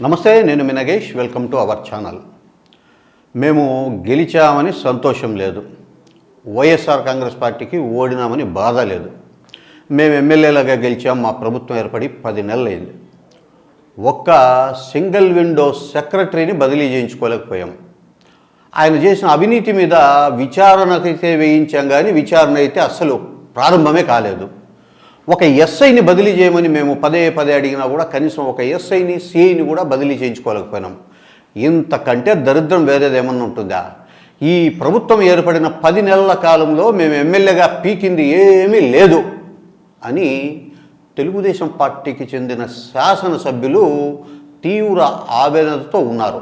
నమస్తే నేను మీ Nagesh welcome to our channel మేము గెలిచామని సంతోషం లేదు. వైఎస్ఆర్ కాంగ్రెస్ పార్టీకి ఓడినామని బాధ లేదు. మేము ఎమ్మెల్యేలుగా గెలిచాం మా ప్రభుత్వం ఏర్పడి పది నెలలైంది. ఒక్క సింగిల్ విండో సెక్రటరీని బదిలీ చేయించుకోలేకపోయాం. ఆయన చేసిన అవినీతి మీద విచారణకైతే వేయించాం కానీ విచారణ అయితే అస్సలు ప్రారంభమే కాలేదు. ఒక ఎస్ఐని బదిలీ చేయమని మేము పదే పదే అడిగినా కూడా కనీసం ఒక ఎస్ఐని సిఐని కూడా బదిలీ చేయించుకోలేకపోయినాం. ఇంతకంటే దరిద్రం వేరేదేమన్నా ఉంటుందా? ఈ ప్రభుత్వం ఏర్పడిన పది నెలల కాలంలో మేము ఎమ్మెల్యేగా పీకింది ఏమీ లేదు అని తెలుగుదేశం పార్టీకి చెందిన శాసనసభ్యులు తీవ్ర ఆవేదనతో ఉన్నారు.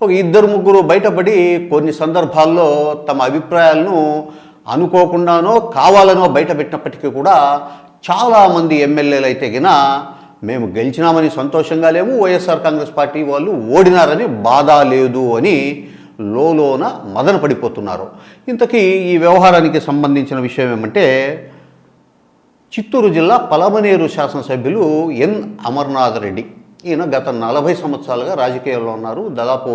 ఒక ఇద్దరు ముగ్గురు బయటపడి కొన్ని సందర్భాల్లో తమ అభిప్రాయాలను అనుకోకుండానో కావాలనో బయటపెట్టినప్పటికీ కూడా చాలామంది ఎమ్మెల్యేలు అయితే గిన మేము గెలిచినామని సంతోషంగా లేము వైఎస్ఆర్ కాంగ్రెస్ పార్టీ వాళ్ళు ఓడినారని బాధ లేదు అని లోలోన మదన పడిపోతున్నారు. ఇంతకీ ఈ వ్యవహారానికి సంబంధించిన విషయం ఏమంటే చిత్తూరు జిల్లా పలమనేరు శాసనసభ్యులు ఎన్. అమర్నాథ్ రెడ్డి. ఈయన గత నలభై సంవత్సరాలుగా రాజకీయాల్లో ఉన్నారు. దాదాపు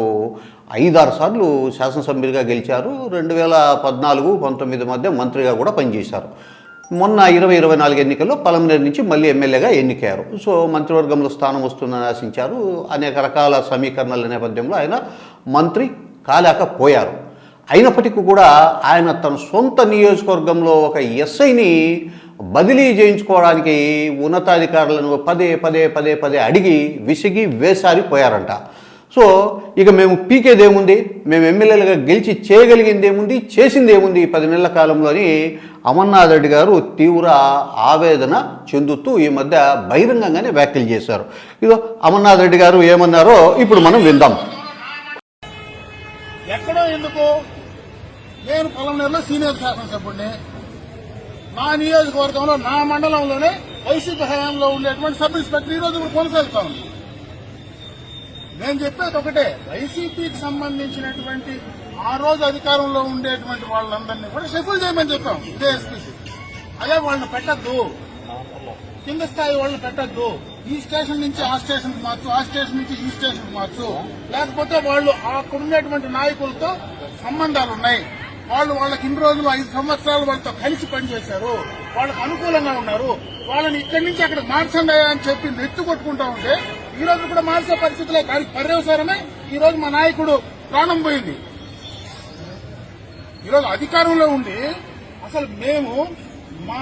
ఐదారు సార్లు శాసనసభ్యులుగా గెలిచారు. రెండు వేల పద్నాలుగు పంతొమ్మిది మధ్య మంత్రిగా కూడా పనిచేశారు. మొన్న ఇరవై ఇరవై నాలుగు ఎన్నికల్లో పలమనేరు నుంచి మళ్ళీ ఎమ్మెల్యేగా ఎన్నికయ్యారు. సో మంత్రివర్గంలో స్థానం వస్తుందని ఆశించారు. అనేక రకాల సమీకరణల నేపథ్యంలో ఆయన మంత్రి కాలేకపోయారు అయినప్పటికీ కూడా ఆయన తన సొంత నియోజకవర్గంలో ఒక ఎస్ఐని బదిలీ చేయించుకోవడానికి ఉన్నతాధికారులను పదే పదే పదే పదే అడిగి విసిగి వేసారిపోయారంట సో ఇక మేము పీకేదేముంది? మేము ఎమ్మెల్యేలుగా గెలిచి చేయగలిగింది ఏముంది చేసింది ఏముంది పది నెలల కాలంలోని అమర్నాథ్ రెడ్డి గారు తీవ్ర ఆవేదన చెందుతూ ఈ మధ్య బహిరంగంగానే వ్యాఖ్యలు చేశారు. ఇదో అమర్నాథ్ రెడ్డి గారు ఏమన్నారో ఇప్పుడు మనం విందాం. ఎక్కడో ఎందుకు? నేను పొలంనేరులో సీనియర్ శాసనసభ్యుడిని. నా నియోజకవర్గంలో నా మండలంలోనే వైసీపీ హయాంలో ఉండేటువంటి సబ్ ఇన్స్పెక్టర్ ఈరోజు రోజు కూడా కొనసాగుతా ఉంది. నేను చెప్పేది ఒకటే వైసీపీకి సంబంధించినటువంటి ఆ రోజు అధికారంలో ఉండేటువంటి వాళ్ళందరినీ కూడా షఫుల్ చేయమని చెప్పాం ఇదే అదే వాళ్ళని పెట్టద్దు. కింద స్థాయి వాళ్ళని పెట్టద్దు. ఈ స్టేషన్ నుంచి ఆ స్టేషన్కు మార్చు ఆ స్టేషన్ నుంచి ఈ స్టేషన్కు మార్చు. లేకపోతే వాళ్ళు అక్కడ ఉండేటువంటి నాయకులతో సంబంధాలు ఉన్నాయి. వాళ్ళు వాళ్ళకి ఇన్ని రోజులు ఐదు సంవత్సరాలు వాళ్ళతో కలిసి పనిచేశారు. వాళ్ళకు అనుకూలంగా ఉన్నారు. వాళ్ళని ఇక్కడి నుంచి అక్కడ మార్చండి అని చెప్పి నెత్తు కొట్టుకుంటా ఉంటే ఈ రోజు కూడా మార్చే పరిస్థితిలో కానీ పర్యవసరమే ఈ రోజు మా నాయకుడు ప్రాణం పోయింది. ఈరోజు అధికారంలో ఉండి అసలు మేము మా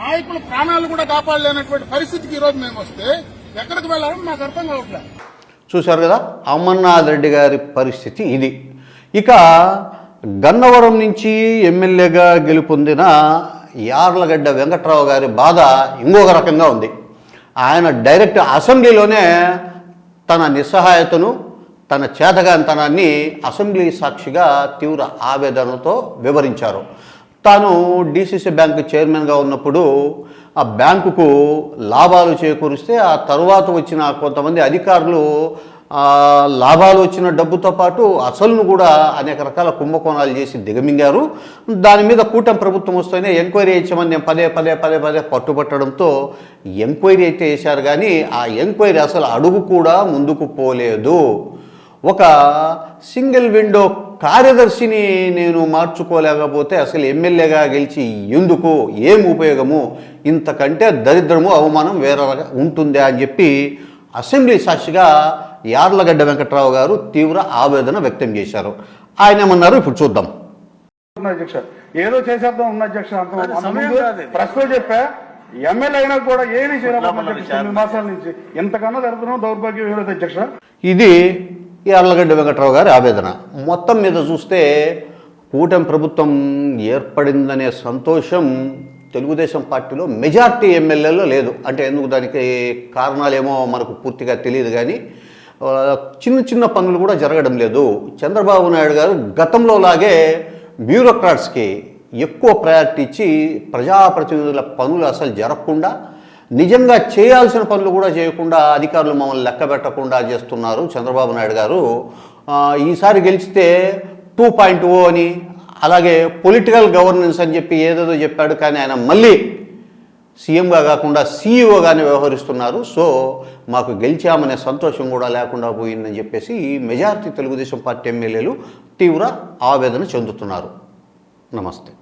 నాయకుల ప్రాణాలు కూడా కాపాడలేనటువంటి పరిస్థితికి ఈరోజు మేము వస్తే ఎక్కడికి వెళ్ళాలని నాకు అర్థం కావట్లేదు. చూశారు కదా? అమర్నాథ్ రెడ్డి గారి పరిస్థితి ఇది. ఇక గన్నవరం నుంచి ఎమ్మెల్యేగా గెలుపొందిన యార్లగడ్డ వెంకట్రావు గారి బాధ ఇంకొక రకంగా ఉంది. ఆయన డైరెక్ట్ అసెంబ్లీలోనే తన నిస్సహాయతను తన చేతగాంతనాన్ని అసెంబ్లీ సాక్షిగా తీవ్ర ఆవేదనతో వివరించారు. తాను డీసీసీ బ్యాంకు చైర్మన్గా ఉన్నప్పుడు ఆ బ్యాంకుకు లాభాలు చేకూరిస్తే ఆ తరువాత వచ్చిన కొంతమంది అధికారులు లాభాలు వచ్చిన డబ్బుతో పాటు అసలును కూడా అనేక రకాల కుంభకోణాలు చేసి దిగమింగారు. దాని మీద కూటమి ప్రభుత్వం వస్తేనే ఎంక్వైరీ చేయమని నేను పదే పదే పదే పదే పట్టుబట్టడంతో ఎంక్వైరీ అయితే చేశారు కానీ ఆ ఎంక్వైరీ అసలు అడుగు కూడా ముందుకు పోలేదు. ఒక సింగిల్ విండో కార్యదర్శిని నేను మార్చుకోలేకపోతే అసలు ఎమ్మెల్యేగా గెలిచి ఎందుకు ఏం ఉపయోగము ఇంతకంటే దరిద్రము అవమానం వేరే రక- ఉంటుందా అని చెప్పి అసెంబ్లీ సాక్షిగా యార్లగడ్డ వెంకట్రావు గారు తీవ్ర ఆవేదన వ్యక్తం చేశారు. ఆయన ఏమన్నారు? ఇప్పుడు చూద్దాం. అధ్యక్ష ఏదో చేసేద్దాం ఉన్న అధ్యక్ష. ప్రశ్న చెప్పా ఎమ్మెల్యే అయినా కూడా ఏమి చేయలేదు తొమ్మిది మాసాల నుంచి. ఇంతకన్నా జరుగుతున్నాం దౌర్భాగ్యం ఏం లేదు అధ్యక్ష. ఇది యార్లగడ్డ వెంకట్రావు గారి ఆవేదన. మొత్తం మీద చూస్తే కూటమి ప్రభుత్వం ఏర్పడిందనే సంతోషం తెలుగుదేశం పార్టీలో మెజార్టీ ఎమ్మెల్యేలో లేదు. అంటే ఎందుకు దానికి కారణాలేమో మనకు పూర్తిగా తెలియదు కానీ చిన్న చిన్న పనులు కూడా జరగడం లేదు. చంద్రబాబు నాయుడు గారు గతంలో లాగే బ్యూరోక్రాట్స్కి ఎక్కువ ప్రయారిటీ ఇచ్చి ప్రజాప్రతినిధుల పనులు అసలు జరగకుండా నిజంగా చేయాల్సిన పనులు కూడా చేయకుండా అధికారులు మమ్మల్ని లెక్క పెట్టకుండా చేస్తున్నారు చంద్రబాబు నాయుడు గారు. ఈసారి గెలిచితే టూ పాయింట్ ఓ అని అలాగే పొలిటికల్ గవర్నెన్స్ అని చెప్పి ఏదేదో చెప్పాడు కానీ ఆయన మళ్ళీ సీఎంగా కాకుండా సీఈఓగానే వ్యవహరిస్తున్నారు. సో మాకు గెలిచామనే సంతోషం కూడా లేకుండా పోయిందని చెప్పేసి మెజారిటీ తెలుగుదేశం పార్టీ ఎమ్మెల్యేలు తీవ్ర ఆవేదన చెందుతున్నారు. నమస్తే.